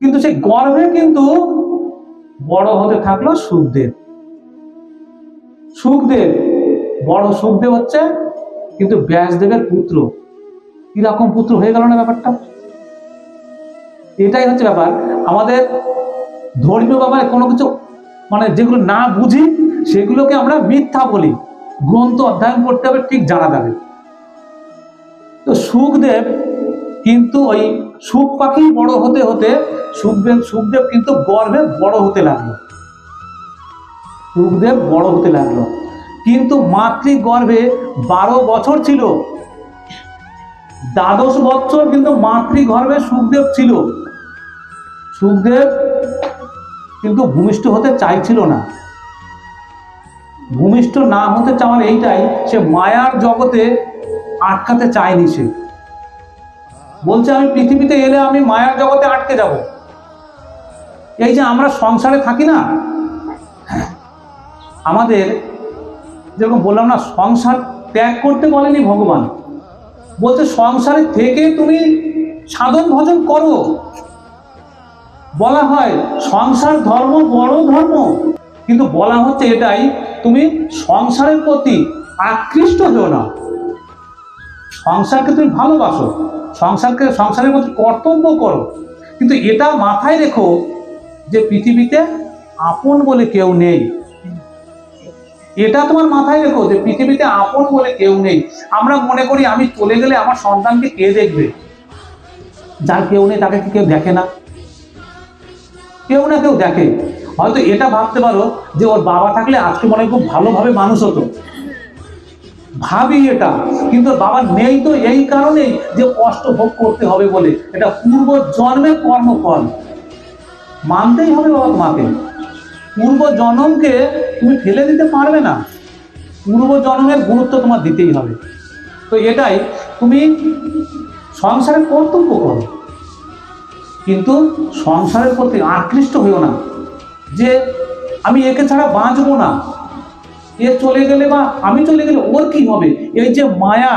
কিন্তু সেই গর্ভে কিন্তু বড় হতে থাকল সুখদেব। সুখদেব, বড় সুখদেব হচ্ছে কিন্তু ব্যাসদেবের পুত্র। কীরকম পুত্র হয়ে গেল না ব্যাপারটা? এটাই হচ্ছে ব্যাপার। আমাদের ধর্মীয় ব্যাপারে কোনো কিছু মানে যেগুলো না বুঝি, সেগুলোকে আমরা মিথ্যা বলি। গ্রন্থ অধ্যয়ন করতে হবে, ঠিক জানা যাবে। তো সুখদেব কিন্তু ওই সুখ পাখি বড় হতে হতে সুখদেব সুখদেব কিন্তু গর্ভে বড় হতে লাগল। সুখদেব বড় হতে লাগল। কিন্তু মাতৃ গর্ভে বারো বছর ছিল। দ্বাদশ বছর কিন্তু মাতৃ গর্ভে সুখদেব ছিল। সুখদেব কিন্তু ভূমিষ্ঠ হতে চাইছিল না। ভূমিষ্ঠ না হতে চাওয়ার এইটাই, সে মায়ার জগতে আটকাতে চায়নি সে। বলছে, আমি পৃথিবীতে এলে আমি মায়ার জগতে আটকে যাব। এই যে আমরা সংসারে থাকি না, আমাদের যেরকম বললাম না, সংসার ত্যাগ করতে বলেনি ভগবান। বলছে, সংসারে থেকে তুমি সাধন ভজন করো। বলা হয়, সংসার ধর্ম বড় ধর্ম। কিন্তু বলা হচ্ছে এটাই, তুমি সংসারের প্রতি আকৃষ্ট হও না সংসারকে তুমি ভালোবাসো, সংসারকে, সংসারের প্রতি কর্তব্য করো। কিন্তু এটা মাথায় রেখো যে পৃথিবীতে আপন বলে কেউ নেই। এটা তোমার মাথায় রেখো যে পৃথিবীতে আপন বলে কেউ নেই। আমরা মনে করি আমি চলে গেলে আমার সন্তানকে কে দেখবে? যার কেউ নেই, তাকে কি কেউ দেখে না? কেউ না কেউ দেখে। হয়তো এটা ভাবতে পারো যে ওর বাবা থাকলে আজকে মনে হয় খুব ভালোভাবে মানুষ হতো। ভাবি এটা, কিন্তু বাবা নেই তো এই কারণেই যে কষ্ট ভোগ করতে হবে বলে। এটা পূর্ব জন্মের কর্মফল। মানতেই হবে বাবা তোমাকে। পূর্ব জন্মকে তুমি ফেলে দিতে পারবে না। পূর্ব জন্মের গুরুত্ব তোমার দিতেই হবে। তো এটাই, তুমি সংসারের কর্তব্য করো। কিন্তু সংসারের প্রতি আকৃষ্ট হইও না। যে আমি একে ছাড়া বাঁচবো না। এ চলে গেলে বা আমি চলে গেলে ওর কি হবে? এই যে মায়া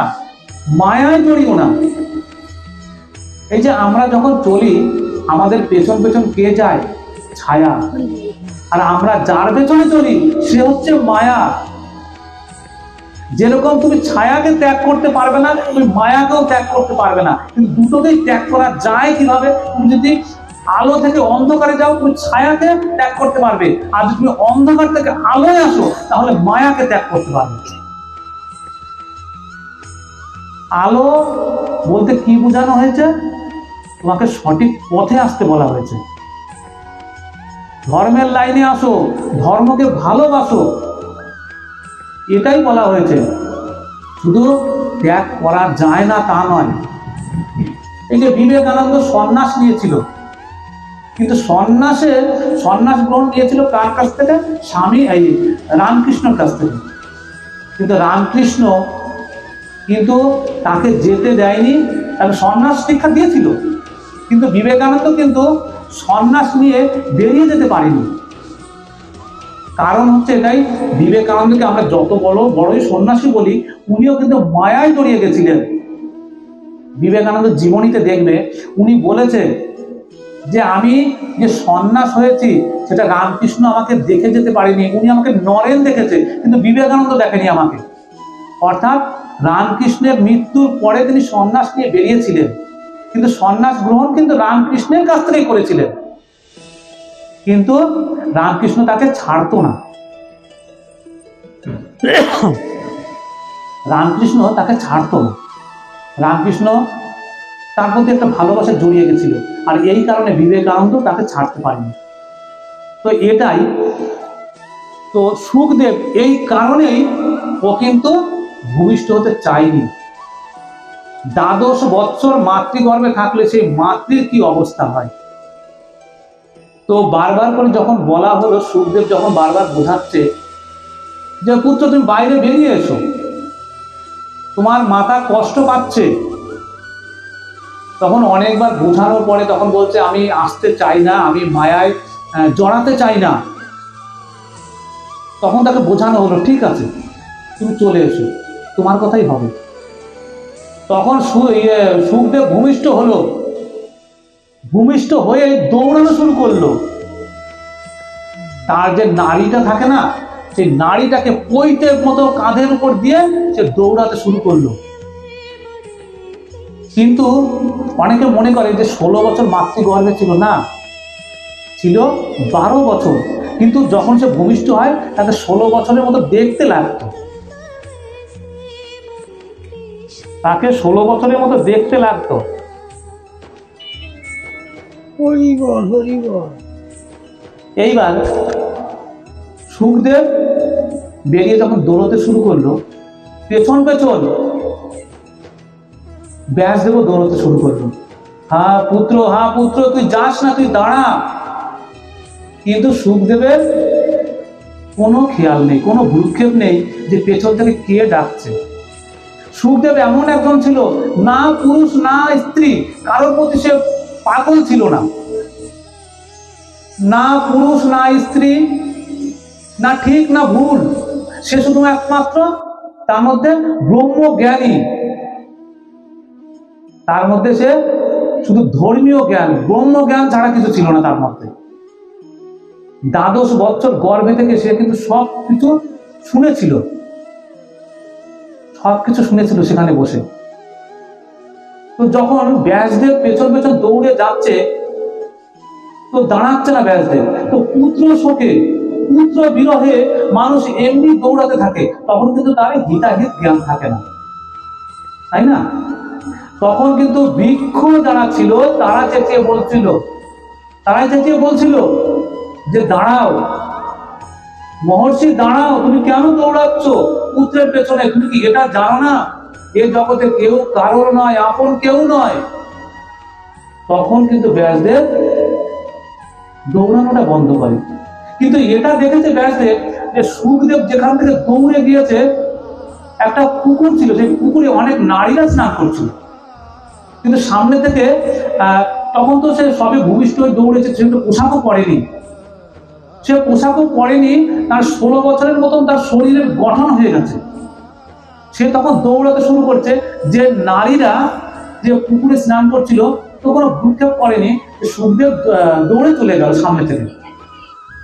মায়ায় জড়িও না এই যে আমরা যখন চলি, আমাদের পেছন পেছন কে যায়? ছায়া। আর আমরা যার পেছনে চলি, সে হচ্ছে মায়া। যেরকম তুমি ছায়াকে ত্যাগ করতে পারবে না, তুমি মায়াকেও ত্যাগ করতে পারবে না। কিন্তু দুটোকেই ত্যাগ করা যায় কীভাবে? তুমি যদি আলো থেকে অন্ধকারে যাও তুমি ছায়াকে ত্যাগ করতে পারবে। আর যদি তুমি অন্ধকার থেকে আলোয় আসো, তাহলে মায়াকে ত্যাগ করতে পারবে। আলো বলতে কি বোঝানো হয়েছে? তোমাকে সঠিক পথে আসতে বলা হয়েছে। ধর্মের লাইনে আসো, ধর্মকে ভালোবাসো। এটাই বলা হয়েছে। শুধু ত্যাগ করা যায় না তা নয়। এই যে বিবেকানন্দ সন্ন্যাস নিয়েছিল কিন্তু সন্ন্যাসে সন্ন্যাস গ্রহণ নিয়েছিল কার কাছ থেকে? স্বামী, এই রামকৃষ্ণর কাছ থেকে। কিন্তু রামকৃষ্ণ কিন্তু তাকে যেতে দেয়নি, তাকে সন্ন্যাস শিক্ষা দিয়েছিল। কিন্তু বিবেকানন্দ কিন্তু সন্ন্যাস নিয়ে বেরিয়ে যেতে পারেনি। কারণ হচ্ছে এটাই, বিবেকানন্দকে আমরা যত বড়, বড়ই সন্ন্যাসী বলি, উনিও কিন্তু মায়ায় জড়িয়ে গেছিলেন। বিবেকানন্দ জীবনীতে দেখবে, উনি বলেছে যে আমি যে সন্ন্যাস হয়েছি সেটা রামকৃষ্ণ আমাকে দেখে যেতে পারেনি উনি আমাকে নরেন দেখেছে কিন্তু বিবেকানন্দ দেখেনি আমাকে। অর্থাৎ রামকৃষ্ণের মৃত্যুর পরে তিনি সন্ন্যাস নিয়ে বেরিয়েছিলেন। কিন্তু সন্ন্যাস গ্রহণ কিন্তু রামকৃষ্ণের কাছ থেকেই করেছিলেন। কিন্তু রামকৃষ্ণ তাকে ছাড়তো না। রামকৃষ্ণ তাকে ছাড়তো না। রামকৃষ্ণ তার প্রতি একটা ভালোবাসা জড়িয়ে গেছিল। আর এই কারণে বিবেকানন্দ তাকে ছাড়তে পারেনি তো এটাই। তো সুখদেব এই কারণেই ও কিন্তু ভূমিষ্ঠ হতে চায়নি। দ্বাদশ বৎসর মাতৃগর্ভে থাকলে সেই মাতৃর কি অবস্থা হয়? তো বারবার করে যখন বলা হলো, সুখদেব যখন বারবার বোঝাচ্ছে যে, পুত্র, তুমি বাইরে বেরিয়ে এসো। তোমার মাথা কষ্ট পাচ্ছে। তখন অনেকবার বোঝানোর পরে তখন বলছে আমি আসতে চাই না আমি মায়ায় জড়াতে চাই না। তখন তাকে বোঝানো হলো ঠিক আছে তুমি চলে এসো তোমার কথাই হবে। তখন ইয়ে, সুখদেব ভূমিষ্ঠ হলো। ভূমিষ্ঠ হয়ে দৌড়ানো শুরু করল। তার যে নাড়িটা থাকে না সেই নাড়িটাকে পৈতের মতো কাঁধের উপর দিয়ে সে দৌড়াতে শুরু করল। কিন্তু অনেকে মনে করে যে ষোলো বছর মাতৃগর্ভে ছিল না। ছিল বারো বছর। কিন্তু যখন সে ভূমিষ্ঠ হয় তাকে ষোলো বছরের মতো দেখতে লাগতো। তাকে ষোলো বছরের মতো দেখতে লাগতো। এইবার সুখদেব বেরিয়ে যখন দৌড়তে শুরু করল পেছন পেছন ব্যাসদেবও দৌড়তে শুরু করল হা পুত্র হা পুত্র, তুই যাস না, তুই দাঁড়া। কিন্তু সুখদেবের কোনো খেয়াল নেই, কোনো ভূক্ষেপ নেই যে পেছন থেকে কে ডাকছে। সুখদেব এমন একজন ছিল, না পুরুষ, না স্ত্রী, কারোর প্রতি সে পাগল ছিল না। না পুরুষ, না স্ত্রী, না ঠিক, না ভুল, সে শুধু একমাত্র তার মধ্যে ব্রহ্ম জ্ঞানী তার মধ্যে সে শুধু ধর্মীয় জ্ঞান, ব্রহ্ম জ্ঞান ছাড়া কিছু ছিল না তার মধ্যে। দ্বাদশ বছর গর্ভে থেকে সে কিন্তু সব কিছু শুনেছিল। সব কিছু শুনেছিল সেখানে বসে। তো যখন ব্যাসদেব পেছন পেছন দৌড়ে যাচ্ছে, তো দাঁড়াচ্ছে না ব্যাসদেব। তো পুত্র শোকে, পুত্র বিরহে মানুষ এমনি দৌড়াতে থাকে, তখন কিন্তু তার হিতাহিত জ্ঞান থাকে না। তাই না? তখন কিন্তু বৃক্ষ যারা ছিল, তারা চেঁচিয়ে বলছিল, তারাই চেঁচিয়ে বলছিল যে, দাঁড়াও, মহর্ষি, দাঁড়াও, তুমি কেন দৌড়াচ্ছ? পুত্রের পেছনে, তুমি কি এটা জানো না? এ জগতে কেউ কারোর নয়, আপন কেউ নয়। তখন কিন্তু ব্যাসদেব দৌড়ানোটা বন্ধ করে। কিন্তু এটা দেখেছে ব্যাসদেব যে, সুখদেব যেখান থেকে দৌড়ে গিয়েছে, একটা পুকুর ছিল, সেই পুকুরে অনেক নারীরা স্নান করছিল। কিন্তু সামনে থেকে তখন তো সে সবে ভূমিষ্ঠ হয়ে দৌড়েছে, সে কিন্তু পোশাকও পরেনি। সে পোশাকও পরেনি, তার ষোলো বছরের মতন তার শরীরের গঠন হয়ে গেছে। সে তখন দৌড়াতে শুরু করছে, যে নারীরা যে পুকুরে স্নান করছিল তো কোনো ভূক্ষেপ করেনি সুখদেব দৌড়ে চলে গেল সামনে থেকে।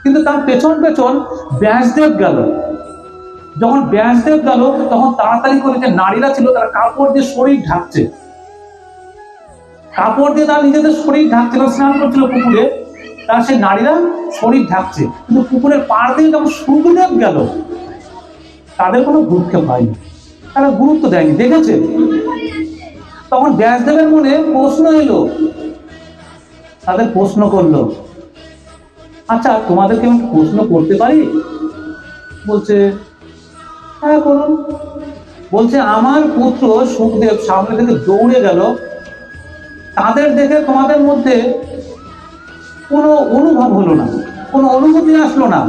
কিন্তু তার পেছন পেছন ব্যাসদেব গেল। যখন ব্যাসদেব গেল, তখন তাড়াতাড়ি করে যে নারীরা ছিল, তারা কাপড় দিয়ে শরীর ঢাকছে। কাপড় দিয়ে তার নিজেদের শরীর ঢাকছিল, স্নান করছিল পুকুরে, তার সেই নারীরা শরীর ঢাকছে। কিন্তু পুকুরের পাড় দিয়ে যখন সুখদেব গেল, তাদের কোনো ভূক্ষেপ হয়নি। তারা গুরুত্ব দেয়নি। দেখেছে? তখন ব্যাসদেবের মনে প্রশ্ন এলো। তাদের প্রশ্ন করল আচ্ছা তোমাদেরকে আমি প্রশ্ন করতে পারি? বলছে হ্যাঁ করুন। বলছে, আমার পুত্র সুখদেব সামনে থেকে দৌড়ে গেল তাদের দেখে তোমাদের মধ্যে কোনো অনুভব হলো না, কোনো অনুভূতি আসলো না।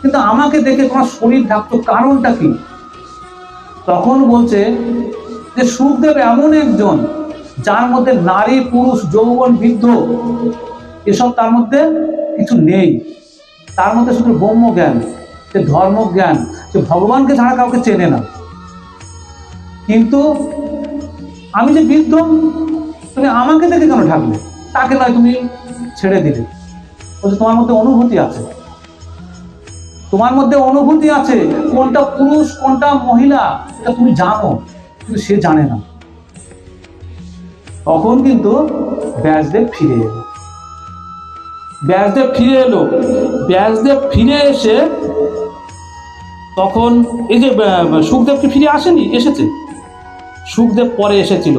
কিন্তু আমাকে দেখে তোমার শরীর ঢাকতো, কারণটা কি? তখন বলছে যে, সুখদেব এমন একজন যার মধ্যে নারী, পুরুষ, যৌবন, বৃদ্ধ, এসব তার মধ্যে কিছু নেই। তার মধ্যে শুধু ব্রহ্মজ্ঞান, সে ধর্মজ্ঞান, সে ভগবানকে ছাড়া কাউকে চেনে না। কিন্তু আমি যে বৃদ্ধ তুমি আমাকে দেখে কেন ঢাকলে? তাকে নয়, তুমি ছেড়ে দিলে। বলছে তোমার মধ্যে অনুভূতি আছে। তোমার মধ্যে অনুভূতি আছে কোনটা পুরুষ, কোনটা মহিলা, এটা তুমি জানো, কিন্তু সে জানে না। তখন কিন্তু ব্যাসদেব ফিরে এলো। ব্যাসদেব ফিরে এলো। ব্যাসদেব ফিরে এসে তখন এই যে সুখদেবকে ফিরে আসেনি? এসেছে। সুখদেব পরে এসেছিল।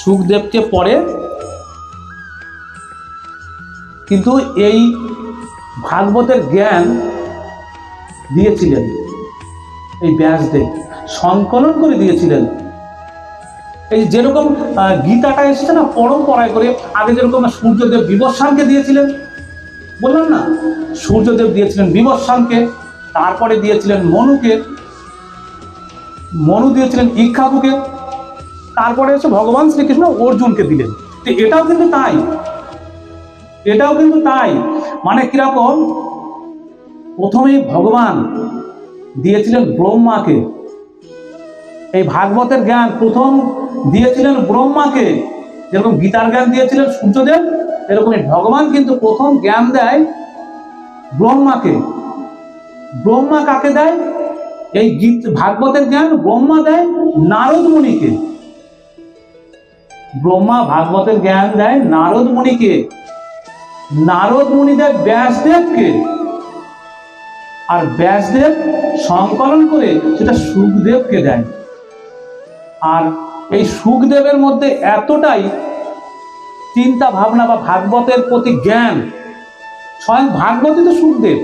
সুখদেবকে পরে, কিন্তু এই ভাগবতের জ্ঞান দিয়েছিলেন এই ব্যাসদেব, সংকলন করে দিয়েছিলেন। এই যেরকম গীতাটা এসেছে না পরম্পরায় করে, আগে যেরকম সূর্যদেব বিবস্বানকে দিয়েছিলেন, বললাম না? সূর্যদেব দিয়েছিলেন বিবস্বানকে তারপরে দিয়েছিলেন মনুকে, মনু দিয়েছিলেন ইক্ষাকুকে তারপরে এসে ভগবান শ্রীকৃষ্ণ অর্জুনকে দিলেন। তো এটাও কিন্তু তাই। এটাও কিন্তু তাই। মানে কীরকম? প্রথমেই ভগবান দিয়েছিলেন ব্রহ্মাকে। এই ভাগবতের জ্ঞান প্রথম দিয়েছিলেন ব্রহ্মাকে। যেরকম গীতার জ্ঞান দিয়েছিলেন সূর্যদেব, এরকমই ভগবান কিন্তু প্রথম জ্ঞান দেয় ব্রহ্মাকে। ব্রহ্মা কাকে দেয়? এই গীত, ভাগবতের জ্ঞান ব্রহ্মা দেয় নারদ মুনিকে। ব্রহ্মা ভাগবতের জ্ঞান দেয় নারদ মুনিকে। নারদ মুনি দেয় ব্যাসদেবকে। আর ব্যাসদেব সংকলন করে সেটা সুখদেবকে দেয়। আর এই সুখদেবের মধ্যে এতটাই চিন্তা ভাবনা বা ভাগবতের প্রতি জ্ঞান, স্বয়ং ভাগবতই তো সুখদেব।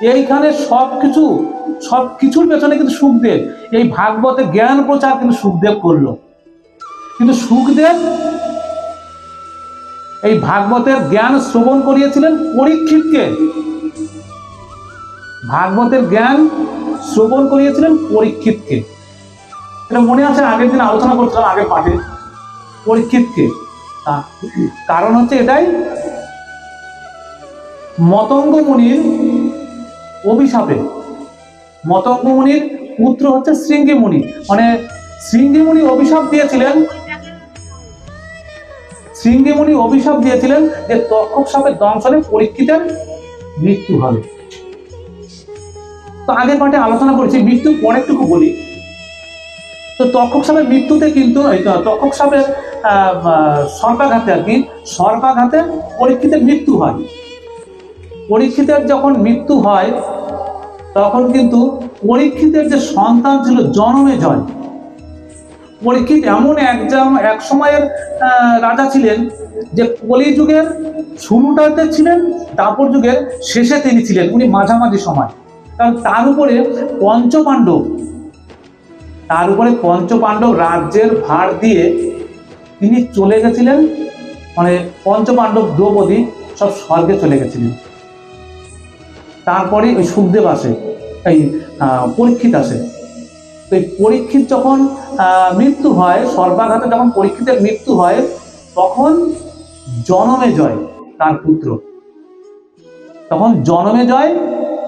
এইখানে সব কিছু সব কিছুর পেছনে কিন্তু সুখদেব। এই ভাগবতের জ্ঞান প্রচার কিন্তু সুখদেব করল। কিন্তু সুখদেব এই ভাগবতের জ্ঞান শ্রবণ করিয়েছিলেন পরীক্ষিতকে। ভাগবতের জ্ঞান শ্রবণ করিয়েছিলেন পরীক্ষিতকে। এটা মনে আছে আগের দিন আলোচনা করছিলাম, আগের পাঠে। পরীক্ষিতকে। কারণ হচ্ছে এটাই মতঙ্গ মুনির অভিশাপে। মতঙ্গ মুনির পুত্র হচ্ছে শৃঙ্গি মুনি শৃঙ্গি মুনি অভিশাপ দিয়েছিলেন শৃঙ্গি মুনি অভিশাপ দিয়েছিলেন যে তক্ষক সাপের দংশনে পরীক্ষিতের মৃত্যু হবে। তো আগের পাঠে আলোচনা করেছি মৃত্যু অনেকটুকু বলি। তো তক্ষক সাপের মৃত্যুতে কিন্তু তক্ষক সাপের সর্পাঘাতে আর কি সর্পাঘাতে পরীক্ষিতের মৃত্যু হয়। পরীক্ষিতের যখন মৃত্যু হয়, তখন কিন্তু পরীক্ষিতের যে সন্তান ছিল জনমে জয়। পরীক্ষিত এমন এক জাম- এক সময়ের রাজা ছিলেন যে কলিযুগের শুরুটাতে ছিলেন, তারপর যুগের শেষে তিনি ছিলেন, উনি মাঝামাঝি সময়। কারণ তার উপরে পঞ্চপাণ্ডব, তার উপরে পঞ্চপাণ্ডব রাজ্যের ভার দিয়ে তিনি চলে গেছিলেন মানে পঞ্চপাণ্ডব দ্রৌপদী সব স্বর্গে চলে গেছিলেন। তারপরে ওই সুখদেব আসে, এই পরীক্ষিত আসে। তো এই পরীক্ষিত যখন মৃত্যু হয়, সর্বাঘাতে যখন পরীক্ষিতের মৃত্যু হয়, তখন জনমে জয় তার পুত্র। তখন জনমে জয়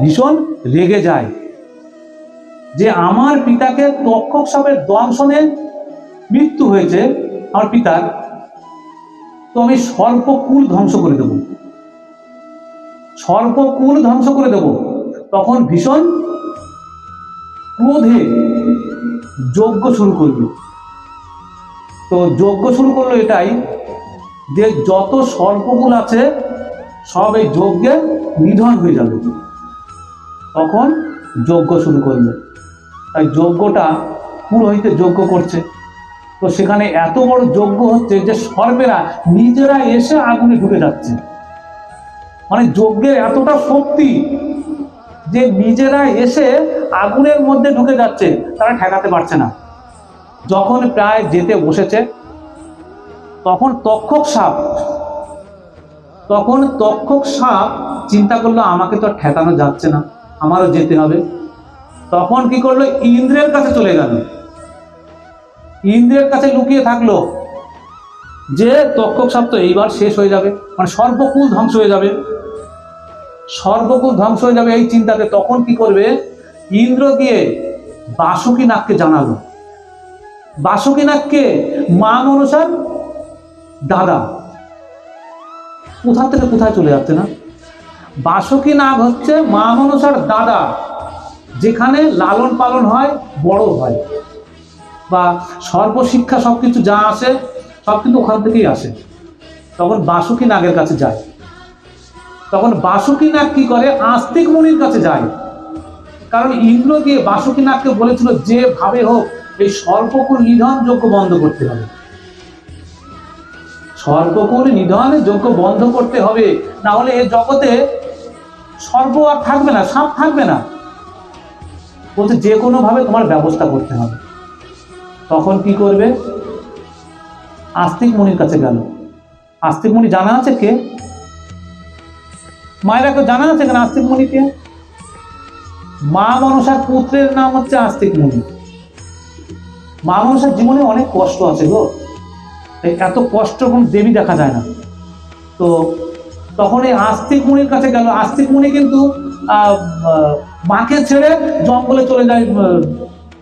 ভীষণ রেগে যায়। যে আমার পিতাকে তক্ষক সাপের দংশনে মৃত্যু হয়েছে, আমার পিতার, তো আমি সর্পকুল ধ্বংস করে দেব। সর্পকুল ধ্বংস করে দেব। তখন ভীষণ ক্রোধে যজ্ঞ শুরু করল। তো যজ্ঞ শুরু করল এটাই যে যত সর্পকুল আছে, সব এই যজ্ঞে নিধন হয়ে যাবে। তখন যজ্ঞ শুরু করল। তাই যজ্ঞটা পুরোহিতে যজ্ঞ করছে। তো সেখানে এত বড় যজ্ঞ হচ্ছে যে সর্বেরা নিজেরা এসে আগুনে ঢুকে যাচ্ছে। মানে যজ্ঞের এতটা শক্তি যে নিজেরা এসে আগুনের মধ্যে ঢুকে যাচ্ছে, তারা ঠেকাতে পারছে না। যখন প্রায় যেতে বসেছে, তখন তক্ষক সাপ, তখন তক্ষক সাপ চিন্তা করল, আমাকে তো ঠেকানো যাচ্ছে না, আমারও যেতে হবে। তখন কি করল? ইন্দ্রের কাছে চলে গেল। ইন্দ্রের কাছে লুকিয়ে থাকল যে তক্ষক সাপ তো এইবার শেষ হয়ে যাবে মানে সর্বকুল ধ্বংস হয়ে যাবে। সর্বকুল ধ্বংস হয়ে যাবে এই চিন্তাতে। তখন কি করবে? ইন্দ্র গিয়ে বাসুকি নাগকে জানালো। বাসুকি নাগকে মা মনসার দাদা। কোথা থেকে কোথায় চলে যাচ্ছে না? বাসুকি নাগ হচ্ছে মা মনসার দাদা, যেখানে লালন পালন হয়, বড় হয়। বা সর্বশিক্ষা সব কিছু যা আসে, সব কিন্তু ওখান থেকেই আসে। তখন বাসুকি নাগের কাছে যায়। তখন বাসুকি নাগ কি করে? আস্তিক মুনির কাছে যায়। কারণ ইন্দ্র গিয়ে বাসুকি নাগকে বলেছিল যেভাবে হোক, এই সর্বকুল নিধন যজ্ঞ বন্ধ করতে হবে। সর্বকুল নিধন যজ্ঞ বন্ধ করতে হবে, না হলে এই জগতে সর্ব আর থাকবে না, সাপ থাকবে না। বলছে, যে কোনোভাবে তোমার ব্যবস্থা করতে হবে। তখন কি করবে? আস্তিক মুনির কাছে গেল। আস্তিক মুনি জানা আছে কে? মায়েরা কেউ জানা আছে কেন আস্তিক মুনিকে মা মনসার পুত্রের নাম হচ্ছে আস্তিক মুনি। মা মনসার জীবনে অনেক কষ্ট আছে গো। এত কষ্ট কোন দেবী দেখা যায় না। তো তখন এই আস্তিক মুনির কাছে গেল। আস্তিক মুনি কিন্তু মাকে ছেড়ে জঙ্গলে চলে যায়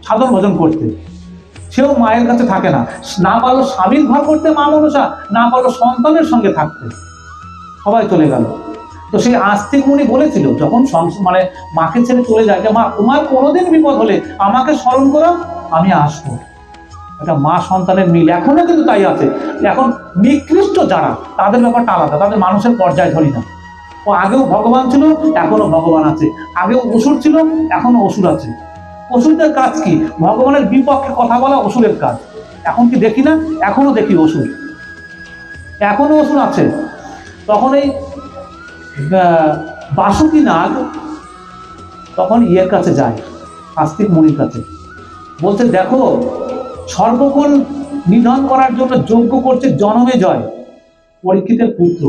সাধন ভজন করতে। সেও মায়ের কাছে থাকে না। না পারল স্বামীর ঘর করতে মা মনসা, না পারল সন্তানের সঙ্গে থাকতে। সবাই চলে গেল। তো সেই আস্তিক মুনি বলেছিল, যখন মানে মাকে ছেড়ে চলে যায়, যে মা, তোমার কোনোদিন বিপদ হলে আমাকে স্মরণ করো, আমি আসব। এটা মা সন্তানের মিল। এখনও কিন্তু তাই আছে। এখন নিকৃষ্ট যারা, তাদের ব্যাপারটা আলাদা, তাদের মানুষের পর্যায় ধরি না। ও আগেও ভগবান ছিল, এখনও ভগবান আছে। আগেও অসুর ছিল, এখনও অসুর আছে। অসুরদের কাজ কি? ভগবানের বিপক্ষে কথা বলা অসুরের কাজ। এখন কি দেখি না? এখনও দেখি অসুর। এখনও অসুর আছে। তখন এই বাসুকি নাগ তখন ইয়ের কাছে যায়, আস্তিক মুনির কাছে। বলছে, দেখো সর্বগুণ নিধন করার জন্য যজ্ঞ করছে জনমে জয় পরীক্ষিতের পুত্র।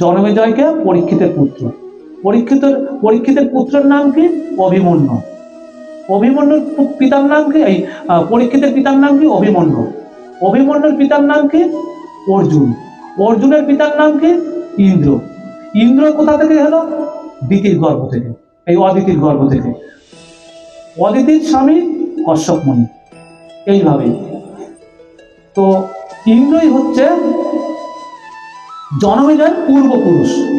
জনমে জয়কে পরীক্ষিতের পুত্র। পরীক্ষিতের পরীক্ষিতের পুত্রের নাম কি? অভিমন্যু। অভিমন্যুর পিতার নাম কি? এই পরীক্ষিতের পিতার নাম কি? অভিমন্যু। অভিমন্যুর পিতার নাম কি? অর্জুন। অর্জুনের পিতার নাম কি? ইন্দ্র। ইন্দ্র কোথা থেকে হলো দিতির গর্ভ থেকে। এই অদিতির গর্ভ থেকে। অদিতির স্বামী কশ্যপ মণি এইভাবে। তো ইন্দ্রই হচ্ছে জনমেজয়ের পূর্বপুরুষ।